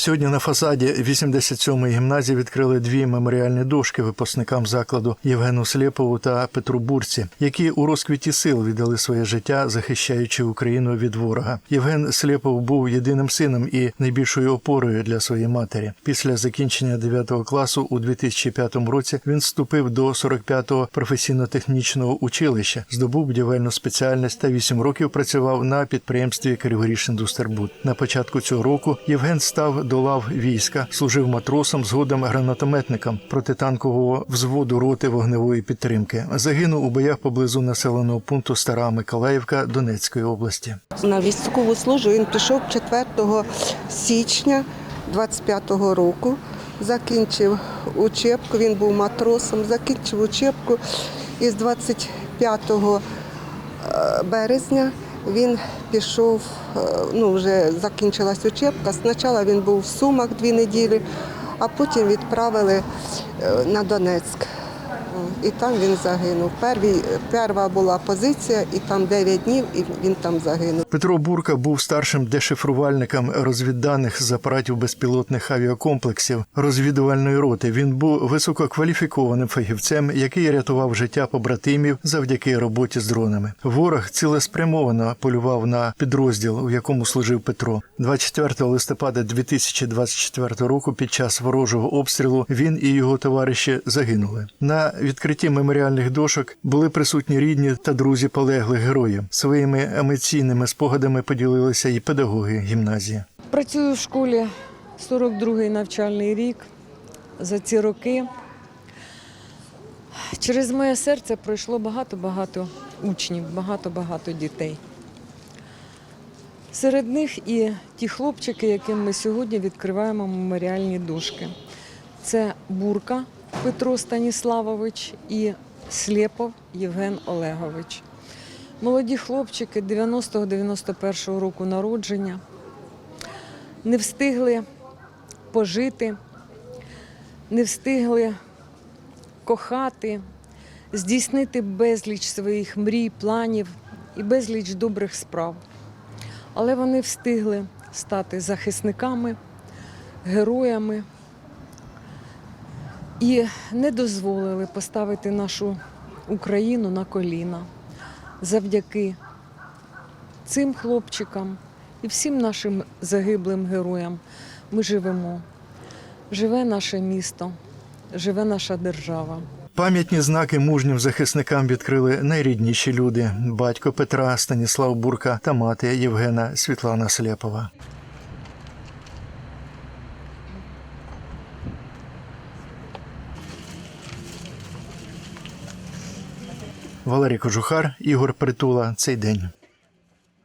Сьогодні на фасаді 87-ї гімназії відкрили дві меморіальні дошки випускникам закладу Євгену Слєпову та Петру Бурці, які у розквіті сил віддали своє життя, захищаючи Україну від ворога. Євген Слєпов був єдиним сином і найбільшою опорою для своєї матері. Після закінчення 9 класу у 2005 році він вступив до 45-го професійно-технічного училища, здобув будівельну спеціальність та 8 років працював на підприємстві «Криворіжіндустербуд». На початку цього року Євген став до лав війська, служив матросом, згодом гранатометником протитанкового взводу роти вогневої підтримки. Загинув у боях поблизу населеного пункту Стара Миколаївка Донецької області. На військову службу він пішов 4 січня 25-го року. Закінчив учебку, він був матросом, закінчив учебку і з 25 е, березня він пішов, е, ну вже закінчилась учебка. Спочатку він був в Сумах дві неділі, а потім відправили е, на Донецьк. І там він загинув. Перві, перша була позиція, і там 9 днів, і він там загинув. Петро Бурка був старшим дешифрувальником розвідданих з апаратів безпілотних авіакомплексів розвідувальної роти. Він був висококваліфікованим фахівцем, який рятував життя побратимів завдяки роботі з дронами. Ворог цілеспрямовано полював на підрозділ, у якому служив Петро. 24 листопада 2024 року. Під час ворожого обстрілу він і його товариші загинули. На відкритті меморіальних дошок були присутні рідні та друзі полеглих героїв. Своїми емоційними спогадами поділилися і педагоги гімназії. Працюю в школі 42-й навчальний рік. За ці роки через моє серце пройшло багато-багато учнів, багато-багато дітей. Серед них і ті хлопчики, яким ми сьогодні відкриваємо меморіальні дошки. Це Бурка Петро Станіславович і Слєпов Євген Олегович. Молоді хлопчики 90-91 року народження не встигли пожити, не встигли кохати, здійснити безліч своїх мрій, планів і безліч добрих справ. Але вони встигли стати захисниками, героями і не дозволили поставити нашу Україну на коліна завдяки цим хлопчикам і всім нашим загиблим героям ми живемо. Живе наше місто, живе наша держава. Пам'ятні знаки мужнім захисникам відкрили найрідніші люди: батько Петра Станіслав Бурка та мати Євгена Світлана Слєпова. Валерій Кожухар, Ігор Притула. Цей день.